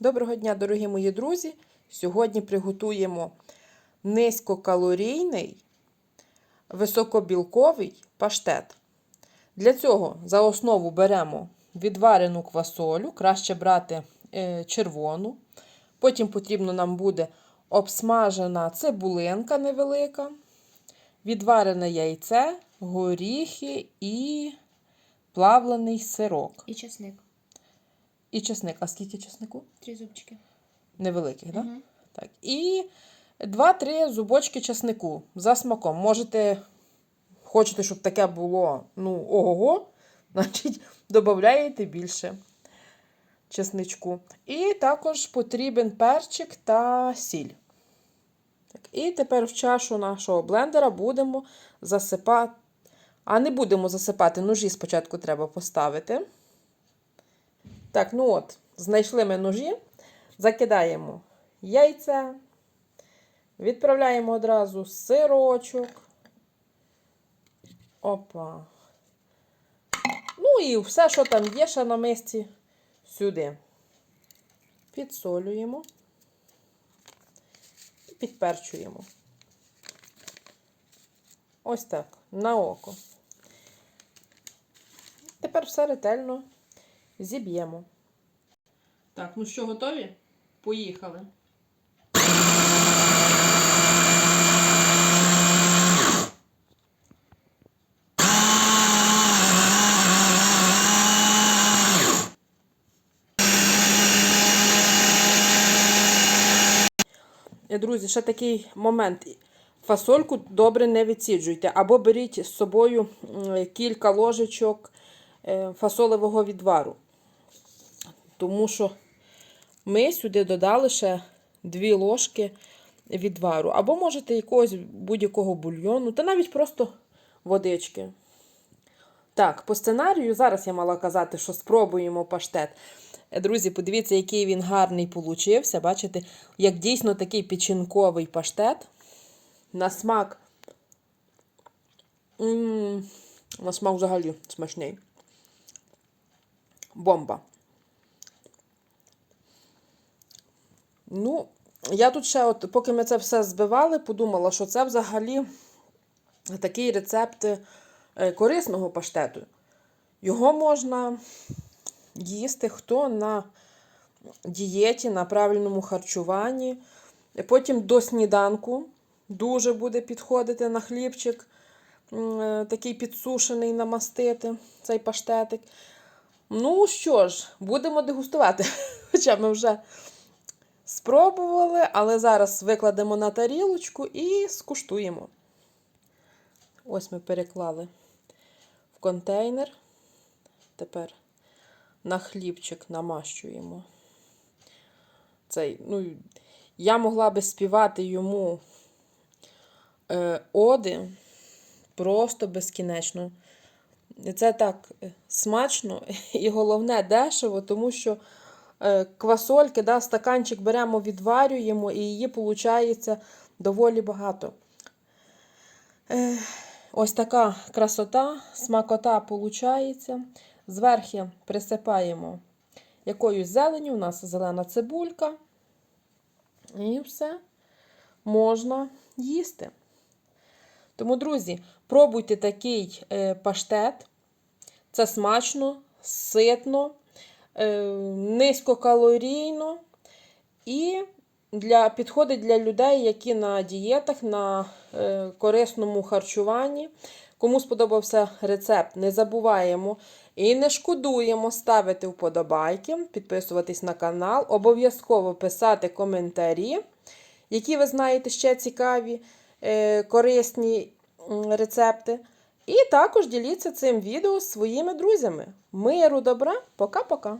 Доброго дня, дорогі мої друзі! Сьогодні приготуємо низькокалорійний, високобілковий паштет. Для цього за основу беремо відварену квасолю, краще брати е, червону. Потім потрібно нам буде обсмажена цибулинка невелика, відварене яйце, горіхи і плавлений сирок. І чесник. І чесник. А скільки чеснику? Три зубчики. Невеликих, так? Мгм. Так. І 2-3 зубочки часнику за смаком. Можете, хочете, щоб таке було, ну, ого-го, значить, додаєте більше чесничку. І також потрібен перчик та сіль. Так. І тепер в чашу нашого блендера будемо засипати. А не будемо засипати, ножі спочатку треба поставити. Так, ну от, знайшли ми ножі, закидаємо яйця, відправляємо одразу сирочок. Опа. Ну і все, що там є, ще на мисці, сюди. Підсолюємо і підперчуємо. Ось так, на око. Тепер все ретельно зіб'ємо. Так, ну що, готові? Поїхали. Е, Друзі, ще такий момент. Фасольку добре не відсіджуйте. Або беріть з собою кілька ложечок е, фасолевого відвару. Тому що ми сюди додали ще 2 ложки відвару. Або можете якогось будь-якого бульйону, та навіть просто водички. Так, по сценарію зараз я мала казати, що спробуємо паштет. Друзі, подивіться, який він гарний получився. Бачите, як дійсно такий печінковий паштет. На смак. м на смак взагалі смачний. Бомба. Ну, я тут ще, от, поки ми це все збивали, подумала, що це взагалі такий рецепт е, корисного паштету. Його можна їсти хто на дієті, на правильному харчуванні. Потім до сніданку дуже буде підходити на хлібчик, е, такий підсушений, намастити цей паштетик. Ну що ж, будемо дегустувати. Хоча ми вже спробували, але зараз викладемо на тарілочку і скуштуємо. Ось ми переклали в контейнер. Тепер на хлібчик намащуємо. Цей, ну, я могла би співати йому е, оди просто безкінечно. Це так е, смачно і головне дешево, тому що квасольки, да, стаканчик беремо, відварюємо, і її виходить доволі багато. Е, ось така красота, смакота виходить. Зверху присипаємо якоюсь зеленю, у нас зелена цибулька. І все можна їсти. Тому, друзі, пробуйте такий е, паштет. Це смачно, ситно, е, низькокалорійно і для, підходить для людей, які на дієтах, на е, корисному харчуванні. Кому сподобався рецепт, не забуваємо і не шкодуємо ставити вподобайки, підписуватись на канал, обов'язково писати коментарі, які ви знаєте ще цікаві, е, корисні рецепти. І також діліться цим відео з своїми друзями. Миру, добра, пока-пока!